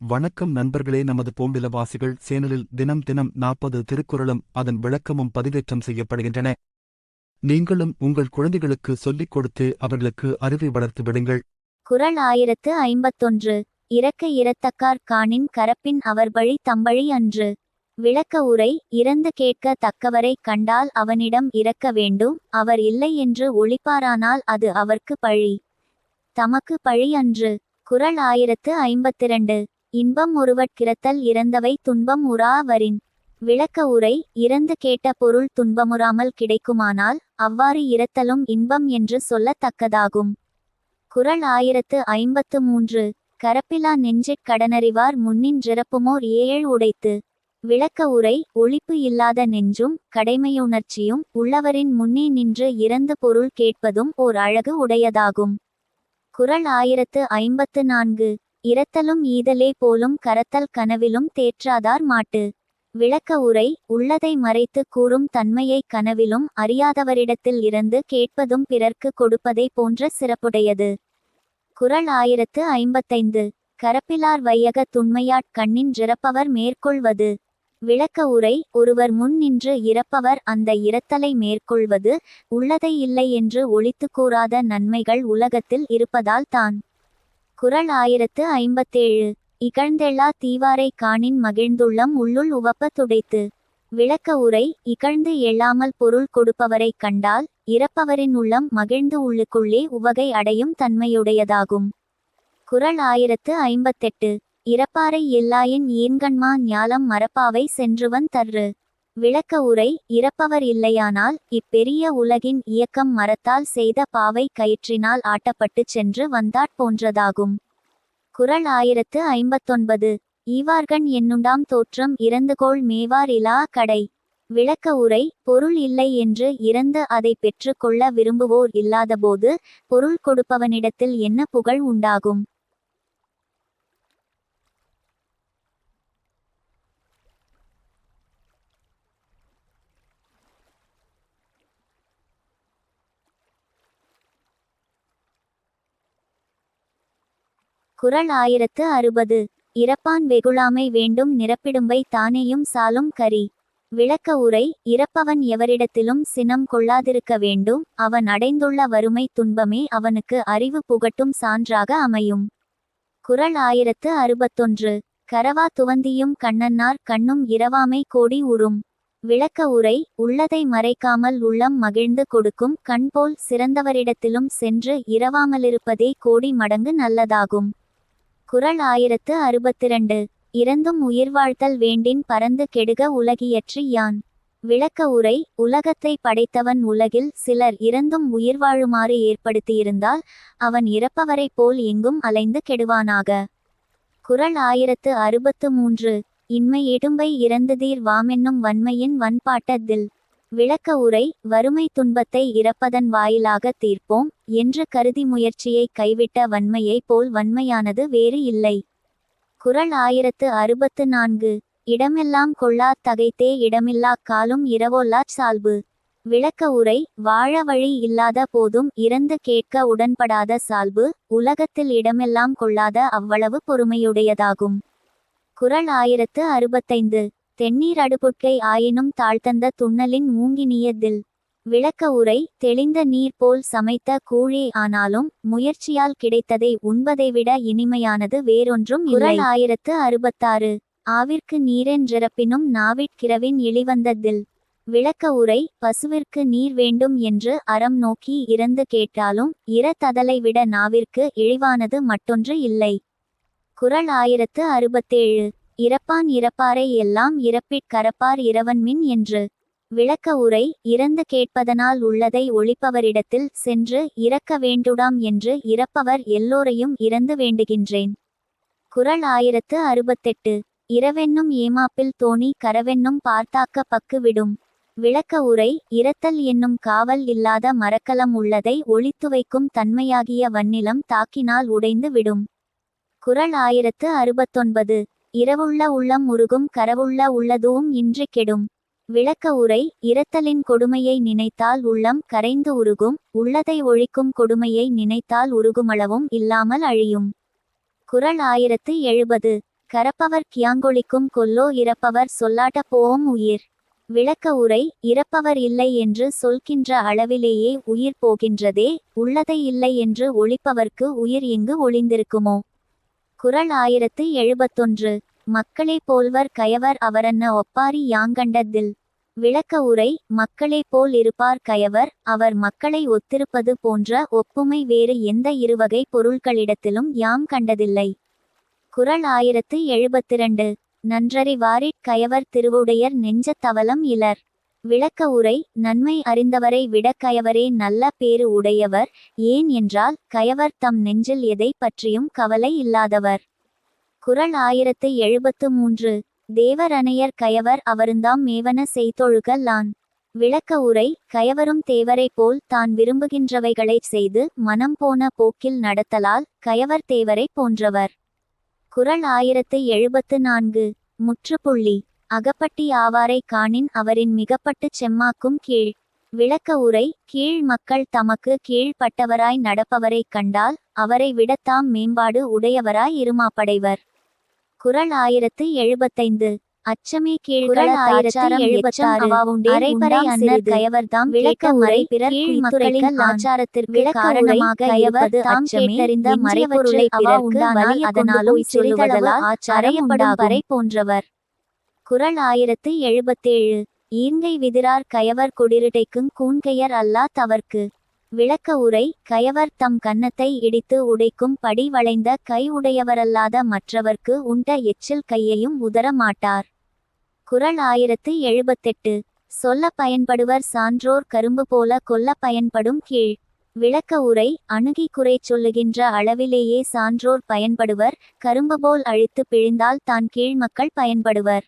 வணக்கம் நண்பர்களே நமது பூம்பிலவாசிகள் சேனலில் தினம் தினம் நாற்பது திருக்குறளும் அதன் விளக்கமும் பதிவேற்றம் செய்யப்படுகின்றன. நீங்களும் உங்கள் குழந்தைகளுக்கு சொல்லிக் கொடுத்து அவர்களுக்கு அறிவை வளர்த்து விடுங்கள். குரல் ஆயிரத்து ஐம்பத்தொன்று. இறக்க இறத்தக்கார் காணின் கரப்பின் அவர்பழி தம்பழி அன்று. விளக்க உரை இறந்து கேட்க தக்கவரை கண்டால் அவனிடம் இறக்க வேண்டும். அவர் இல்லை என்று ஒளிப்பாரானால் அது அவர்க்கு பழி. தமக்கு பழி அன்று. குரல் ஆயிரத்து ஐம்பத்திரண்டு. இன்பம் ஒருவற்கிறத்தல் இறந்தவை துன்பம் உரா வரின் விளக்க உரை இறந்து கேட்ட பொருள் துன்பமுறாமல் கிடைக்குமானால் அவ்வாறு இறத்தலும் இன்பம் என்று சொல்லத்தக்கதாகும் குறள் ஆயிரத்து ஐம்பத்து மூன்று. கரப்பிலா நெஞ்சிற் கடனறிவார் முன்னின் ஏழ் உடைத்து. விளக்க உரை ஒழிப்பு இல்லாத நெஞ்சும் கடைமையுணர்ச்சியும் உள்ளவரின் முன்னே நின்று இறந்து பொருள் கேட்பதும் ஓர் அழகு உடையதாகும். குறள் ஆயிரத்து ஐம்பத்து நான்கு. இரத்தலும் ஈதலே போலும் கரத்தல் கனவிலும் தேற்றாதார் மாட்டு. விளக்க உரை உள்ளதை மறைத்து கூறும் தன்மையை கனவிலும் அறியாதவரிடத்தில் இருந்து கேட்பதும் பிறர்க்கு கொடுப்பதை போன்ற சிறப்புடையது. குறள் ஆயிரத்து ஐம்பத்தைந்து. கரப்பிலார் வையக துண்மையாட் கண்ணின் மேற்கொள்வது. விளக்க உரை ஒருவர் முன் நின்று இறப்பவர் அந்த இரத்தலை மேற்கொள்வது. உள்ளதை இல்லை என்று ஒழித்து கூறாத நன்மைகள் உலகத்தில் இருப்பதால் தான். குறள் ஆயிரத்து ஐம்பத்தேழு. இகழ்ந்தெல்லா தீவாரை காணின் மகிழ்ந்துள்ளம் உள்ளுள் உவப்ப துடைத்து. விளக்க உரை இகழ்ந்து எழாமல் பொருள் கொடுப்பவரைக் கண்டால் இறப்பவரின் உள்ளம் மகிழ்ந்து உள்ளுக்குள்ளே உவகை அடையும் தன்மையுடையதாகும். குறள் ஆயிரத்து ஐம்பத்தெட்டு. இறப்பாரை எல்லாயின் ஈன்கண்மா ஞாலம் மரப்பாவை சென்றுவன் தர்று. விளக்க உரை இறப்பவர் இல்லையானால் இப்பெரிய உலகின் இயக்கம் மரத்தால் செய்த பாவை கயிற்றினால் ஆட்டப்பட்டுச் சென்று வந்தாற் போன்றதாகும். குறள் ஆயிரத்து ஐம்பத்தொன்பது. ஈவார்கண் என்னுண்டாம் தோற்றம் இறந்துகோள் மேவார் இலா கடை. விளக்க உரை பொருள் இல்லை என்று இறந்து அதை பெற்றுக்கொள்ள விரும்புவோர் இல்லாதபோது பொருள் கொடுப்பவனிடத்தில் என்ன புகழ் உண்டாகும்? குறள் ஆயிரத்து அறுபது. இறப்பான் வெகுளாமை வேண்டும் நிரப்பிடும்பை தானேயும் சாலும் கரி. விளக்க உரை இறப்பவன் எவரிடத்திலும் சினம் கொள்ளாதிருக்க வேண்டும் அவன் அடைந்துள்ள வறுமை துன்பமே அவனுக்கு அறிவு புகட்டும் சான்றாக அமையும். குறள் ஆயிரத்து அறுபத்தொன்று. கரவா துவந்தியும் கண்ணன்னார் கண்ணும் இரவாமை கோடி உறும். விளக்க உரை உள்ளதை மறைக்காமல் உள்ளம் மகிழ்ந்து கொடுக்கும் கண்போல் சிறந்தவரிடத்திலும் சென்று இரவாமலிருப்பதே கோடி மடங்கு நல்லதாகும். குறள் ஆயிரத்து அறுபத்திரண்டு. இறந்தும் உயிர் வாழ்த்தல் வேண்டின் பறந்து கெடுக உலகியற்றி யான். விளக்க உரை உலகத்தை படைத்தவன் உலகில் சிலர் இறந்தும் உயிர் வாழுமாறு ஏற்படுத்தியிருந்தால் அவன் இறப்பவரைப் போல் எங்கும் அலைந்து கெடுவானாக. குறள் ஆயிரத்து அறுபத்து மூன்று. இன்மை இடும்பை இறந்துதீர் வாமென்னும் வன்மையின் வன்பாட்டதில் விளக்க உரை வறுமை துன்பத்தை இறப்பதன் வாயிலாக தீர்ப்போம் என்று கருதி முயற்சியை கைவிட்ட வன்மையைப் போல் வன்மையானது வேறு இல்லை. குறள் ஆயிரத்து அறுபத்து நான்கு. இடமெல்லாம் கொள்ளாத் தகைத்தே இடமில்லா காலும் இரவோல்லா சால்பு. விளக்க உரை வாழ வழி இல்லாத போதும் இறந்து கேட்க உடன்படாத சால்பு உலகத்தில் இடமெல்லாம் கொள்ளாத அவ்வளவு பொறுமையுடையதாகும். குறள் ஆயிரத்து அறுபத்தைந்து. தென்னீர் அடுபுட்கை ஆயினும் தாழ்த்தந்த துண்ணலின் மூங்கினியதில் விளக்க உரை தெளிந்த நீர் போல் சமைத்த கூழே ஆனாலும் முயற்சியால் கிடைத்ததை உண்பதை விட இனிமையானது வேறொன்றும் குறள் ஆயிரத்து அறுபத்தாறு. ஆவிற்கு நீரென்றிறப்பினும் நாவிற்கிரவின் இழிவந்ததில் விளக்க உரை பசுவிற்கு நீர் வேண்டும் என்று அறம் நோக்கி இறந்து கேட்டாலும் இரத்ததலை விட நாவிற்கு இழிவானது மட்டொன்று இல்லை. குறள் ஆயிரத்து அறுபத்தேழு. இறப்பான் இறப்பாரை எல்லாம் இறப்பிற் கரப்பார் இரவன்மின் என்று. விளக்க உரை இறந்து கேட்பதனால் உள்ளதை ஒழிப்பவரிடத்தில் சென்று இறக்க வேண்டுடாம் என்று இறப்பவர் எல்லோரையும் இறந்து வேண்டுகின்றேன். குறள் ஆயிரத்து அறுபத்தெட்டு. இரவென்னும் ஏமாப்பில் தோணி கரவென்னும் பார்த்தாக்க பக்கு விடும். விளக்க உரை இரத்தல் என்னும் காவல் இல்லாத மரக்கலம் உள்ளதை ஒழித்து வைக்கும் தன்மையாகிய வன்னிலம் தாக்கினால் உடைந்து விடும். குறள் ஆயிரத்து அறுபத்தொன்பது. இரவுள்ள உள்ளம் உருகும் கரவுள்ள உள்ளதுவும் இன்று கெடும். விளக்க உரை இரத்தலின் கொடுமையை நினைத்தால் உள்ளம் கரைந்து உருகும் உள்ளதை ஒழிக்கும் கொடுமையை நினைத்தால் உருகுமளவும் இல்லாமல் அழியும். குறள் ஆயிரத்து எழுபது. கரப்பவர் கியாங்கொழிக்கும் கொல்லோ இறப்பவர் சொல்லாட்ட போவும் உயிர். விளக்க உரை இறப்பவர் இல்லை என்று சொல்கின்ற அளவிலேயே உயிர் போகின்றதே உள்ளதை இல்லை என்று ஒழிப்பவர்க்கு உயிர் எங்கு ஒளிந்திருக்குமோ? குறள் ஆயிரத்து எழுபத்தொன்று. மக்களே போல்வர் கயவர் அவரன்ன ஒப்பாரி யாங்கண்டத்தில். விளக்க உரை மக்களே போல் இருப்பார் கயவர் அவர் மக்களை ஒத்திருப்பது போன்ற ஒப்புமை வேறு எந்த இருவகை பொருள்களிடத்திலும் யாம் கண்டதில்லை. குறள் ஆயிரத்து எழுபத்திரண்டு. நன்றறிவாரிற் கயவர் திருவுடையர் நெஞ்சத் தவலம் இலர். விளக்க உரை நன்மை அறிந்தவரை விட கயவரே நல்ல பேறு உடையவர் ஏன் என்றால் கயவர் தம் நெஞ்சில் எதை பற்றியும் கவலை இல்லாதவர். குறள் ஆயிரத்து எழுபத்து மூன்று. தேவரணையர் கயவர் அவருந்தாம் மேவன செய்தொழுகலான். விளக்க உரை கயவரும் தேவரைப் போல் தான் விரும்புகின்றவைகளைச் செய்து மனம் போன போக்கில் நடத்தலால் கயவர் தேவரை போன்றவர். குரல் ஆயிரத்து எழுபத்து நான்கு. முற்றுப்புள்ளி. அகப்பட்டி ஆவாரை காணின் அவரின் மிகப்பட்டுச் செம்மாக்கும் கீழ். விளக்க உரை கீழ் மக்கள் தமக்கு கீழ்ப்பட்டவராய் நடப்பவரைக் கண்டால் அவரை விடத் தாம் மேம்பாடு உடையவராய் இருமாப்படைவர். குறள் ஆயிரத்து எழுபத்தைந்து. அச்சமே கீழ்குறள் ஆயிரத்து எழுபத்தாறு. அரைபறை அன்னர் கயவர்தாம் விளக்க உரை பிறர் மக்களின் ஆச்சாரத்திற்கு காரணமாக கயவர் தாம் கேட்டறிந்த மறைபொருளை அதனாலும் சிறிதளவால் ஆச்சாரியப்படும் போன்றவர். குறள் ஆயிரத்து எழுபத்தேழு. ஈங்கை விதிரார் கயவர் குடிருடைக்கும் கூன்கையர் அல்லா தவர்க்கு. விளக்க உரை கயவர் தம் கன்னத்தை இடித்து உடைக்கும் படி வளைந்த கை உடையவரல்லாத மற்றவர்க்கு உண்ட எச்சில் கையையும் உதர மாட்டார். குறள் ஆயிரத்து எழுபத்தெட்டு. சொல்ல பயன்படுவர் சான்றோர் கரும்பு போல கொல்ல பயன்படும் கீழ். விளக்க உரை அணுகி குறை சொல்லுகின்ற அளவிலேயே சான்றோர் பயன்படுவர் கரும்பு போல் அழித்து பிழிந்தால் தான் கீழ் மக்கள் பயன்படுவர்.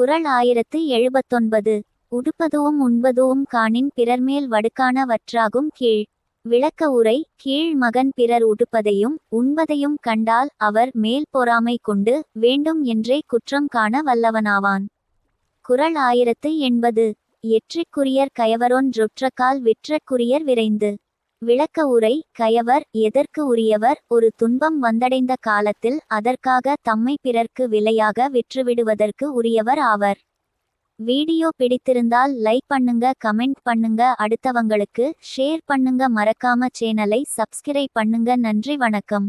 குறள் ஆயிரத்து எழுபத்தொன்பது. உடுப்பதுவும் உண்பதுவும் காணின் பிறர்மேல் வடுக்கான வற்றாகும் கீழ். விளக்க உரை கீழ் மகன் பிறர் உடுப்பதையும் உண்பதையும் கண்டால் அவர் மேல் பொறாமை கொண்டு வேண்டும் என்றே குற்றம் காண வல்லவனாவான். குரல் ஆயிரத்து எண்பது. எற்றிக்குரியர் கயவரொன்றொற்றக்கால் விற்றக்குரியர் விரைந்து. விளக்க உரை கயவர் எதற்கு உரியவர் ஒரு துன்பம் வந்தடைந்த காலத்தில் அதற்காக தம்மை பிறர்க்கு விலையாக விற்றுவிடுவதற்கு உரியவர் ஆவர். வீடியோ பிடித்திருந்தால் லைக் பண்ணுங்க கமெண்ட் பண்ணுங்க அடுத்தவங்களுக்கு ஷேர் பண்ணுங்க மறக்காம சேனலை சப்ஸ்கிரைப் பண்ணுங்க நன்றி வணக்கம்.